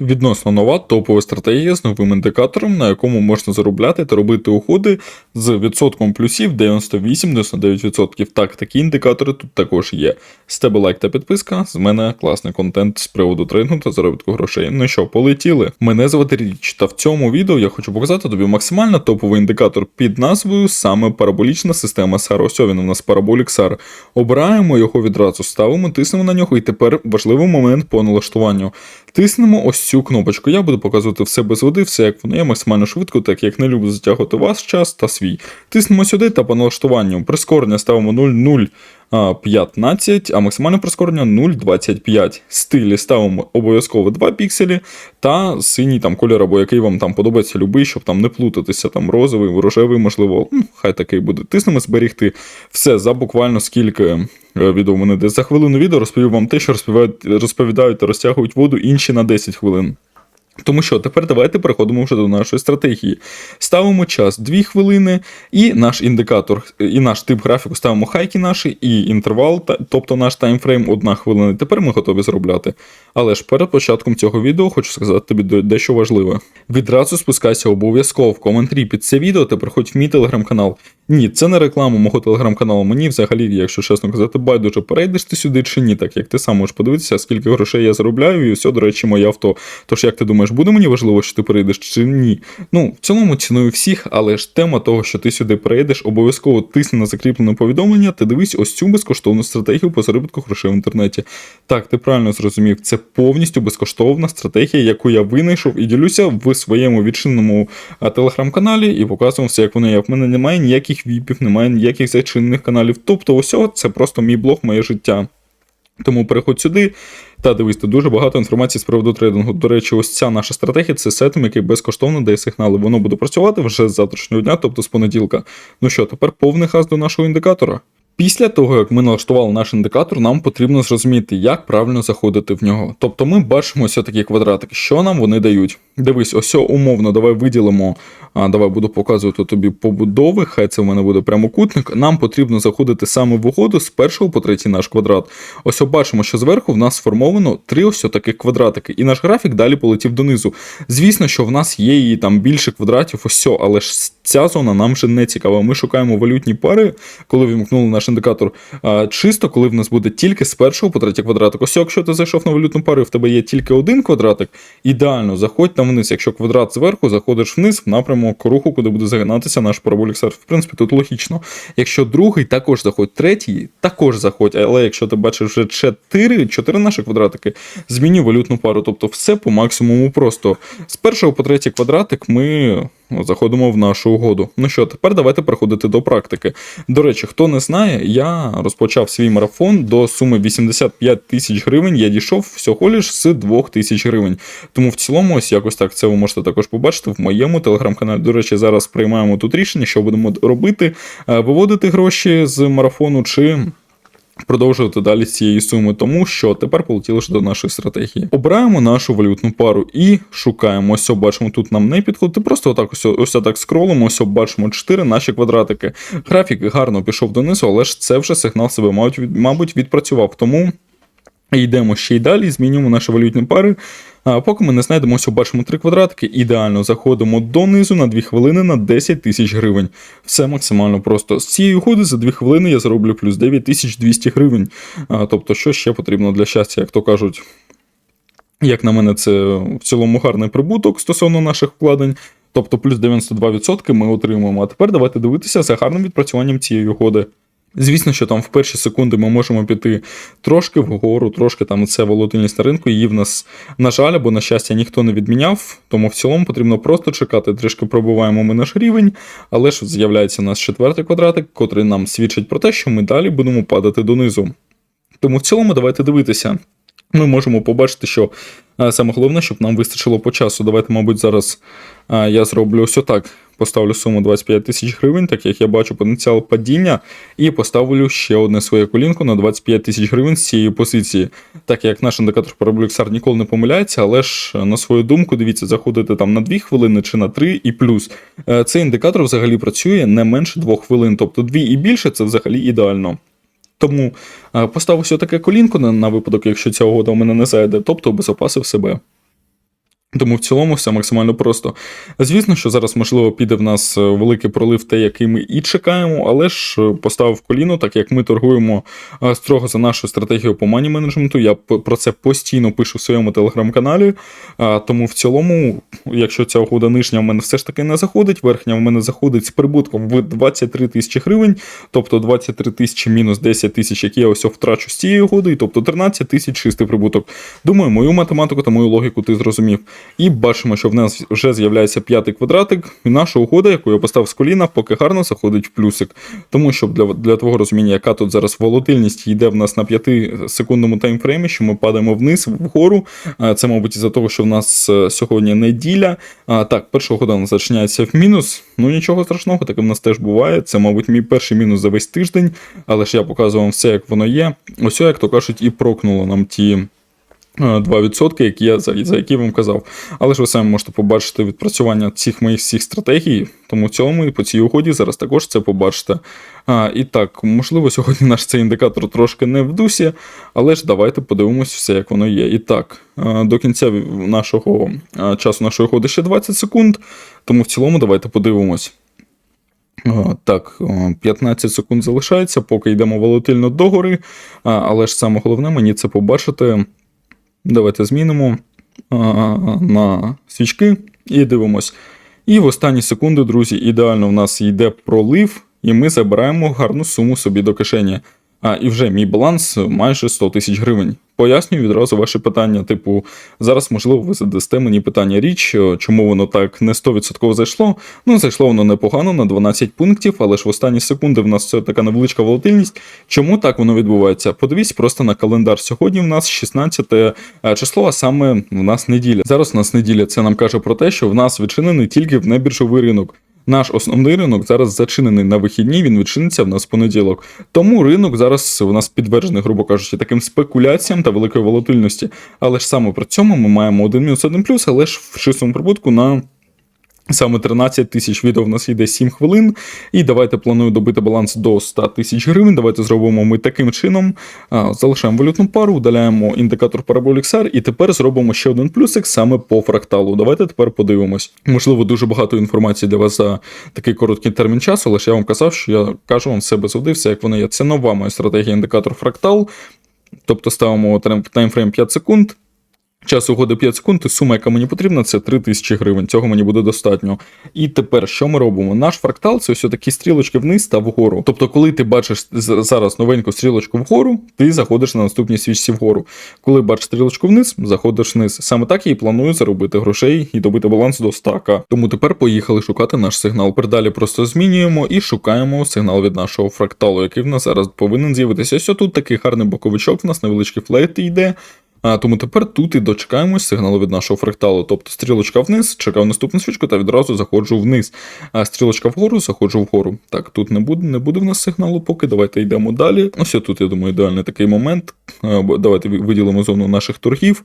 Відносно нова топова стратегія з новим індикатором, на якому можна заробляти та робити уходи з відсотком плюсів 98-99%. Так, такі індикатори тут також є. З тебе лайк та підписка. З мене класний контент з приводу трейдингу та заробітку грошей. Ну що, полетіли? Мене звати Річ, та в цьому відео я хочу показати тобі максимально топовий індикатор під назвою саме параболічна система SAR. Ось він у нас параболік SAR. Обираємо його відразу, ставимо, тиснемо на нього, і тепер важливий момент по налаштуванню. Тиснемо ось цю кнопочку. Я буду показувати все без води, все як воно є максимально швидко, так як не люблю затягувати ваш час та свій. Тиснемо сюди та по налаштуванню. Прискорення ставимо 0,015, а максимальне прискорення 0,25. Стилі ставимо обов'язково 2 пікселі та синій там колір, або який вам там подобається, любий, щоб там не плутатися. Там розовий, рожевий, можливо. Ну, хай такий буде. Тиснемо зберігти все за буквально скільки е, відео мене десь за хвилину відео розповів вам те, що розповідають, розповідають та розтягують воду інші на 10 хвилин. Тому що тепер давайте переходимо вже до нашої стратегії. Ставимо час 2 хвилини, і наш індикатор, і наш тип графіку ставимо хайки наші, і інтервал, тобто наш таймфрейм 1 хвилина. Тепер ми готові заробляти. Але ж перед початком цього відео хочу сказати тобі дещо важливе. Відразу спускайся обов'язково в коментарі під це відео та приходь в мій телеграм-канал. Ні, це не реклама мого телеграм-каналу. Мені взагалі, якщо чесно казати, байдуже перейдеш ти сюди чи ні, так як ти сам можеш подивитися, скільки грошей я заробляю, і все, до речі, моє авто. Тож як ти думаєш, буде мені важливо, що ти перейдеш чи ні? Ну, в цілому ціную всіх, але ж тема того, що ти сюди перейдеш, обов'язково тисни на закріплене повідомлення та дивись ось цю безкоштовну стратегію по заробітку грошей в інтернеті. Так, ти правильно зрозумів, це повністю безкоштовна стратегія, яку я винайшов і ділюся в своєму відчиненому телеграм-каналі і показую все, як воно є. В мене немає ніяких віпів, немає ніяких зачинених каналів. Тобто, ось це просто мій блог, моє життя. Тому переходь сюди та дивись, тут дуже багато інформації з приводу трейдингу. До речі, ось ця наша стратегія це сетом, який безкоштовно дає сигнали. Воно буде працювати вже з завтрашнього дня, тобто з понеділка. Ну що, тепер повний хаз до нашого індикатора. Після того, як ми налаштували наш індикатор, нам потрібно зрозуміти, як правильно заходити в нього. Тобто ми бачимо ось такі квадратики, що нам вони дають. Дивись, ось умовно, давай виділимо, а, давай буду показувати тобі побудови, хай це в мене буде прямокутник. Нам потрібно заходити саме в угоду з першого по третій наш квадрат. Ось бачимо, що зверху в нас сформовано три ось таких квадратики, і наш графік далі полетів донизу. Звісно, що в нас є і там більше квадратів, ось але ж ця зона нам вже не цікава. Ми шукаємо валютні пари, коли вімкнули наш індикатор. А, чисто, коли в нас буде тільки з першого по третій квадратик. Ось якщо ти зайшов на валютну пару, і в тебе є тільки один квадратик, ідеально заходь там вниз. Якщо квадрат зверху, заходиш вниз в напрямок руху, куди буде загинатися наш параболік серф. В принципі, тут логічно. Якщо другий, також заходь, третій, також заходь. Але якщо ти бачиш вже 4, 4 наші квадратики, змінюй валютну пару. Тобто все по максимуму просто. З першого по третій квадратик ми заходимо в нашу угоду. Ну що, тепер давайте переходити до практики. До речі, хто не знає, я розпочав свій марафон до суми 85 тисяч гривень. Я дійшов всього лиш з 2 тисяч гривень. Тому в цілому, ось якось так це ви можете також побачити в моєму телеграм-каналі. До речі, зараз приймаємо тут рішення, що будемо робити: Е, виводити гроші з марафону чи. Продовжувати далі цієї суми, тому що тепер полетіли до нашої стратегії. Обираємо нашу валютну пару і шукаємо. Ось бачимо, тут нам не підходить. Просто отак ось, ось так скролимо, ось бачимо 4 наші квадратики. Графік гарно пішов донизу, але ж це вже сигнал себе, мабуть, відпрацював. Тому йдемо ще й далі, змінюємо наші валютні пари. А поки ми не знайдемо, ось бачимо три квадратики, ідеально заходимо донизу на 2 хвилини на 10 тисяч гривень. Все максимально просто. З цієї угоди за 2 хвилини я зароблю плюс 9200 гривень. А, тобто, що ще потрібно для щастя, як то кажуть. Як на мене, це в цілому гарний прибуток стосовно наших вкладень. Тобто плюс 92% ми отримуємо. А тепер давайте дивитися за гарним відпрацюванням цієї угоди. Звісно, що там в перші секунди ми можемо піти трошки вгору, трошки там це волатильність на ринку. Її в нас, на жаль, або на щастя, ніхто не відміняв. Тому в цілому потрібно просто чекати. Трішки пробуваємо ми наш рівень, але ж з'являється у нас четвертий квадратик, котрий нам свідчить про те, що ми далі будемо падати донизу. Тому в цілому давайте дивитися. Ми можемо побачити, що е, саме головне, щоб нам вистачило по часу. Давайте, мабуть, зараз е, я зроблю ось отак. Поставлю суму 25 тисяч гривень, так як я бачу потенціал падіння, і поставлю ще одне своє колінко на 25 тисяч гривень з цієї позиції. Так як наш індикатор параболіксар ніколи не помиляється, але ж е, на свою думку, дивіться, заходити там на 2 хвилини чи на 3 і плюс. Цей індикатор взагалі працює не менше 2 хвилин, тобто 2 і більше це взагалі ідеально. Тому е, поставив ось таке колінко на, на випадок, якщо ця угода у мене не зайде, тобто обезопасив себе. Тому в цілому все максимально просто. Звісно, що зараз, можливо, піде в нас е, великий пролив, те, який ми і чекаємо, але ж е, поставив коліно, так як ми торгуємо е, строго за нашу стратегію по мані менеджменту. Я про це постійно пишу в своєму телеграм-каналі. Тому в цілому, якщо ця угода нижня в мене все ж таки не заходить, верхня в мене заходить з прибутком в 23 тисячі гривень, тобто 23 тисячі мінус 10 тисяч, які я ось втрачу з цієї угоди, тобто 13 тисяч чистий прибуток. Думаю, мою математику та мою логіку ти зрозумів. І бачимо, що в нас вже з'являється п'ятий квадратик, і наша угода, яку я поставив з коліна, поки гарно заходить в плюсик. Тому що для, для твого розуміння, яка тут зараз волатильність йде в нас на 5-секундному таймфреймі, що ми падаємо вниз, вгору. Це, мабуть, із-за того, що в нас е, сьогодні неділя. Так, перша нас зачиняється в мінус. Ну нічого страшного, таке в нас теж буває. Це, мабуть, мій перший мінус за весь тиждень, але ж я показував вам все, як воно є. Ось, як то кажуть, і прокнуло нам ті. Е, 2%, які я за, за які вам казав. Але ж ви самі можете побачити відпрацювання цих моїх всіх стратегій, тому в цілому і по цій угоді зараз також це побачите. А, і так, можливо, сьогодні наш цей індикатор трошки не в дусі, але ж давайте подивимось все, як воно є. І так, до кінця нашого часу нашої угоди ще 20 секунд, тому в цілому давайте подивимось. Так, е, 15 секунд залишається, поки йдемо волатильно догори. Але ж саме головне мені це побачити. Давайте змінимо а, на свічки і дивимось. І в останні секунди, друзі, ідеально в нас йде пролив, і ми забираємо гарну суму собі до кишені. А, і вже мій баланс майже 100 тисяч гривень. Пояснюю відразу ваше питання. Типу, зараз, можливо, ви задасте мені питання річ, е, чому воно так не 100% зайшло. Ну, зайшло воно непогано на 12 пунктів, але ж в останні секунди в нас це така невеличка волатильність. Чому так воно відбувається? Подивіться просто на календар. Сьогодні в нас 16 е, число, а саме в нас неділя. Зараз у нас неділя. Це нам каже про те, що в нас відчинений тільки в небіржовий ринок. Наш основний ринок зараз зачинений на вихідні, він відчиниться в нас в понеділок. Тому ринок зараз у нас підтверджений, грубо кажучи, таким спекуляціям та великої волатильності. Але ж саме при цьому ми маємо 1 мінус 1 плюс, але ж в чистому прибутку на. Саме 13 тисяч відео в нас йде 7 хвилин. І давайте планую добити баланс до 100 тисяч гривень. Давайте зробимо ми таким чином. Залишаємо валютну пару, удаляємо індикатор Parabolic SAR, і тепер зробимо ще один плюсик саме по фракталу. Давайте тепер подивимось. Можливо, дуже багато інформації для вас за такий короткий термін часу, але ж я вам казав, що я кажу вам все без все як воно є. Це нова моя стратегія індикатор фрактал. Тобто ставимо таймфрейм 5 секунд. Час угоди 5 секунд, і сума, яка мені потрібна, це 3 тисячі гривень. Цього мені буде достатньо. І тепер що ми робимо? Наш фрактал це ось такі стрілочки вниз та вгору. Тобто, коли ти бачиш зараз новеньку стрілочку вгору, ти заходиш на наступній свічці вгору. Коли бачиш стрілочку вниз, заходиш вниз. Саме так я і планую заробити грошей і добити баланс до стака. Тому тепер поїхали шукати наш сигнал. Далі просто змінюємо і шукаємо сигнал від нашого фракталу, який в нас зараз повинен з'явитися. Ось тут такий гарний боковичок, в нас невеличкий флейт йде. Тому тепер тут і дочекаємось сигналу від нашого фракталу. Тобто стрілочка вниз, чекаю наступну свічку та відразу заходжу вниз. А стрілочка вгору, заходжу вгору. Так, тут не буде, не буде в нас сигналу поки. Давайте йдемо далі. Ось тут, я думаю, ідеальний такий момент. Давайте виділимо зону наших торгів.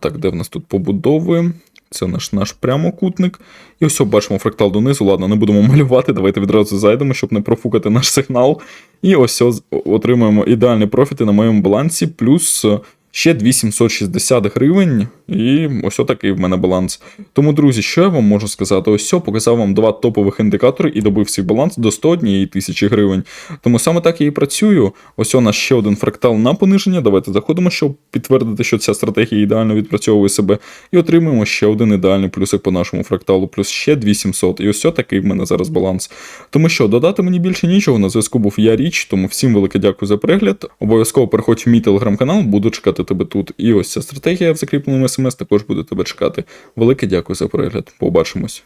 Так, де в нас тут побудови? Це наш наш прямокутник. І ось бачимо фрактал донизу. Ладно, не будемо малювати. Давайте відразу зайдемо, щоб не профукати наш сигнал. І ось отримуємо ідеальні профіти на моєму балансі, плюс ще 2760 гривень. І ось такий в мене баланс. Тому, друзі, що я вам можу сказати? Ось все, показав вам два топових індикатори і добив свій баланс до 101 тисячі гривень. Тому саме так я і працюю. Ось у нас ще один фрактал на пониження. Давайте заходимо, щоб підтвердити, що ця стратегія ідеально відпрацьовує себе. І отримуємо ще один ідеальний плюсик по нашому фракталу, плюс ще 2700. І ось такий в мене зараз баланс. Тому що додати мені більше нічого. На зв'язку був я річ, тому всім велике дякую за перегляд. Обов'язково переходь в мій телеграм-канал, буду чекати тебе тут. І ось ця стратегія в закріпленому смс також буде тебе чекати. Велике дякую за перегляд. Побачимось.